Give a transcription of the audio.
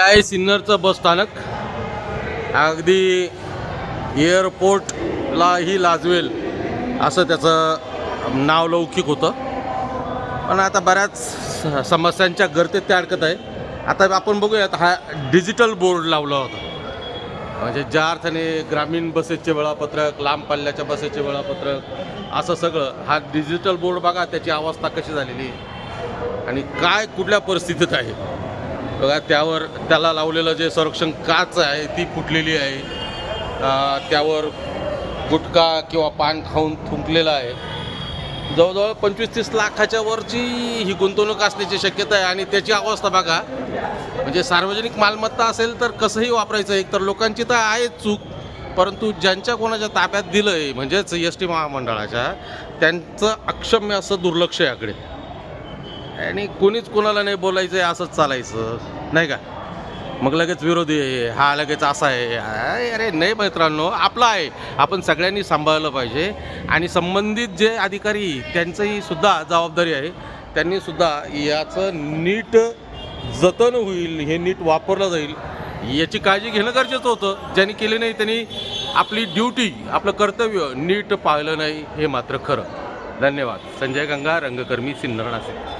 आहे सिन्नरचं बस स्थानक. अगदी एअरपोर्टलाही लाजवेल असं त्याचं नाव लौकिक होतं. पण आता बऱ्याच स- समस्यांच्या गर्तेत ते अडकत आहे. आता आपण बघूयात हा डिजिटल बोर्ड लावला होता. म्हणजे ज्या अर्थाने ग्रामीण बसेसचे वेळापत्रक लांब पल्ल्याच्या बसेसचे वेळापत्रक असं सगळं हा डिजिटल बोर्ड बघा त्याची अवस्था कशी झालेली आहे. आणि काय कुठल्या परिस्थितीत आहे. बघा त्यावर त्याला लावलेलं जे संरक्षण काच आहे ती फुटलेली आहे. त्यावर गुटखा किंवा पान खाऊन थुंकलेलं आहे. जवळजवळ पंचवीस तीस लाखाच्या वरची ही गुंतवणूक असण्याची शक्यता आहे आणि त्याची अवस्था बघा. म्हणजे सार्वजनिक मालमत्ता असेल तर कसंही वापरायचं एक तर लोकांची तर आहे चूक परंतु ज्यांच्या कोणाच्या ताब्यात दिलं आहे म्हणजेच एस टी महामंडळाच्या त्यांचं अक्षम्य असं दुर्लक्ष याकडे. आणि कोणीच कोणाला नाही बोलायचं आहे असंच चालायचं. नाही का? मग लगेच विरोधी आहे हा. लगेच असा आहे. अरे अरे नाही मित्रांनो आपला आहे. आपण सगळ्यांनी सांभाळलं पाहिजे. आणि संबंधित जे अधिकारी त्यांचंही सुद्धा जबाबदारी आहे. त्यांनी सुद्धा याचं नीट जतन होईल हे नीट वापरलं जाईल. याची काळजी घेणं गरजेचं होतं. ज्यांनी केली नाही त्यांनी आपली ड्युटी आपलं कर्तव्य नीट पाळलं नाही हे मात्र खरं. धन्यवाद. संजय गंगा रंगकर्मी सिन्नर नाशिक.